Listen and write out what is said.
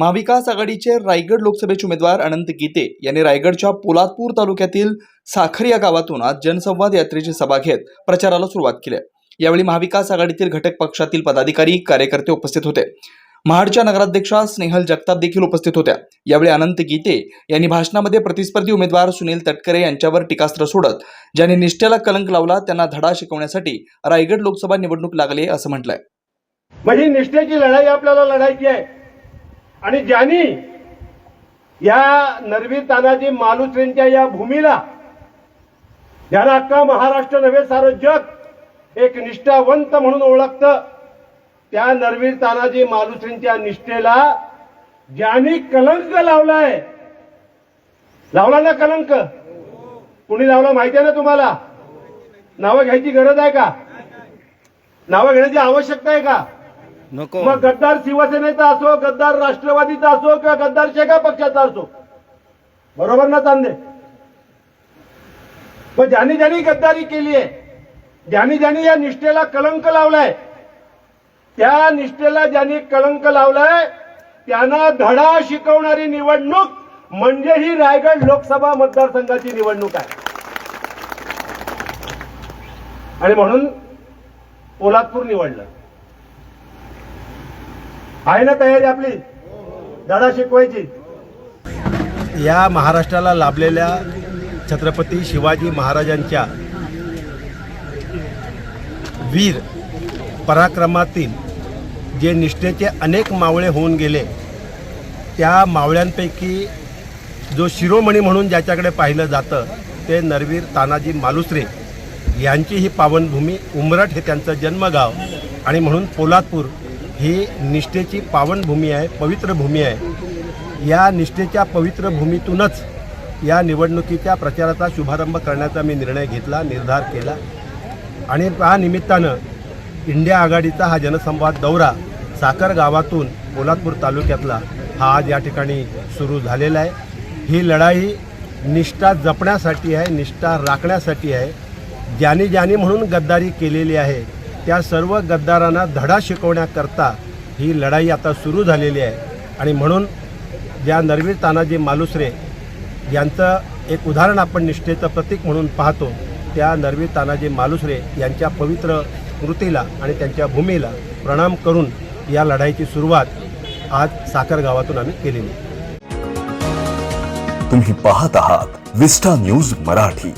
महाविकास आघाडीचे रायगड लोकसभेचे उमेदवार अनंत गीते यांनी रायगडच्या पोलादपूर तालुक्यातील साखर या गावातून आज जनसंवाद यात्रेची सभा घेत प्रचाराला सुरुवात केली. यावेळी महाविकास आघाडीतील घटक पक्षातील पदाधिकारी कार्यकर्ते उपस्थित होते. महाडच्या नगराध्यक्षा स्नेहल जगताप देखील उपस्थित होत्या. यावेळी अनंत गीते यांनी भाषणामध्ये प्रतिस्पर्धी उमेदवार सुनील तटकरे यांच्यावर टीकास्त्र सोडत ज्यांनी निष्ठेला कलंक लावला त्यांना धडा शिकवण्यासाठी रायगड लोकसभा निवडणूक लागली असं म्हटलंय. म्हणजे निष्ठेची लढाई आपल्याला लढायची आहे. आणि ज्यांनी या नरवी तानाजी मालुसरेंच्या या भूमीला ज्यांना अख्खा महाराष्ट्र नव्हे सारं जग एक निष्ठावंत म्हणून ओळखतं त्या नरवीर तानाजी मालुसरींच्या निष्ठेला ज्यांनी कलंक लावलाय. लावला ना कलंक? कुणी लावला माहिती आहे ना तुम्हाला? नावं घ्यायची गरज आहे का? नावं घेण्याची आवश्यकता आहे का? नको. मग गद्दार शिवसेनेचा असो गद्दार राष्ट्रवादीचा असो किंवा गद्दार शेगा पक्षाचा असो. बरोबर ना चांदे? पण ज्यानी ज्यांनी गद्दारी केली आहे ज्यानी ज्यांनी या निष्ठेला कलंक लावलाय त्या निष्ठेला ज्यांनी कलंक लावलाय त्यांना धडा शिकवणारी निवडणूक म्हणजे ही रायगड लोकसभा मतदारसंघाची निवडणूक आहे. आणि म्हणून पोलादपूर निवडलं. आहे ना तयारी आपली? दादा शिकवायची. या महाराष्ट्राला लाभलेल्या छत्रपती शिवाजी महाराजांच्या वीर पराक्रमातील जे निष्ठेचे अनेक मावळे होऊन गेले त्या मावळ्यांपैकी जो शिरोमणी म्हणून ज्याच्याकडे पाहिलं जातं ते नरवीर तानाजी मालुसरे यांची ही पावनभूमी उमरठ हे त्यांचं जन्मगाव आणि म्हणून पोलादपूर ही निष्ठेची पावनभूमी आहे पवित्र भूमी आहे. या निष्ठेच्या पवित्र भूमीतूनच या निवडणुकीच्या प्रचाराचा शुभारंभ करण्याचा मी निर्णय घेतला निर्धार केला. आणि त्या निमित्तानं इंडिया आघाडीचा हा जनसंवाद दौरा साखर गावातून पोलादपूर तालुक्यातला हा आज या ठिकाणी सुरू झालेला आहे. ही लढाई निष्ठा जपण्यासाठी आहे निष्ठा राखण्यासाठी आहे. ज्यानी ज्यानी म्हणून गद्दारी केलेली आहे त्या सर्व गद्दारांना धडा शिकवण्याकरता ही लढाई आता सुरू झालेली आहे. आणि म्हणून ज्या नरवीर तानाजी मालुसरे यांचं एक उदाहरण आपण निष्ठेचं प्रतीक म्हणून पाहतो त्या नरवीर तानाजी मालुसरे यांच्या पवित्र स्मृतीला आणि त्यांच्या भूमीला प्रणाम करून या लढाईची सुरुवात आज साखर गावातून आम्ही केलेली तुम्ही पाहत आहात विस्टा न्यूज मराठी.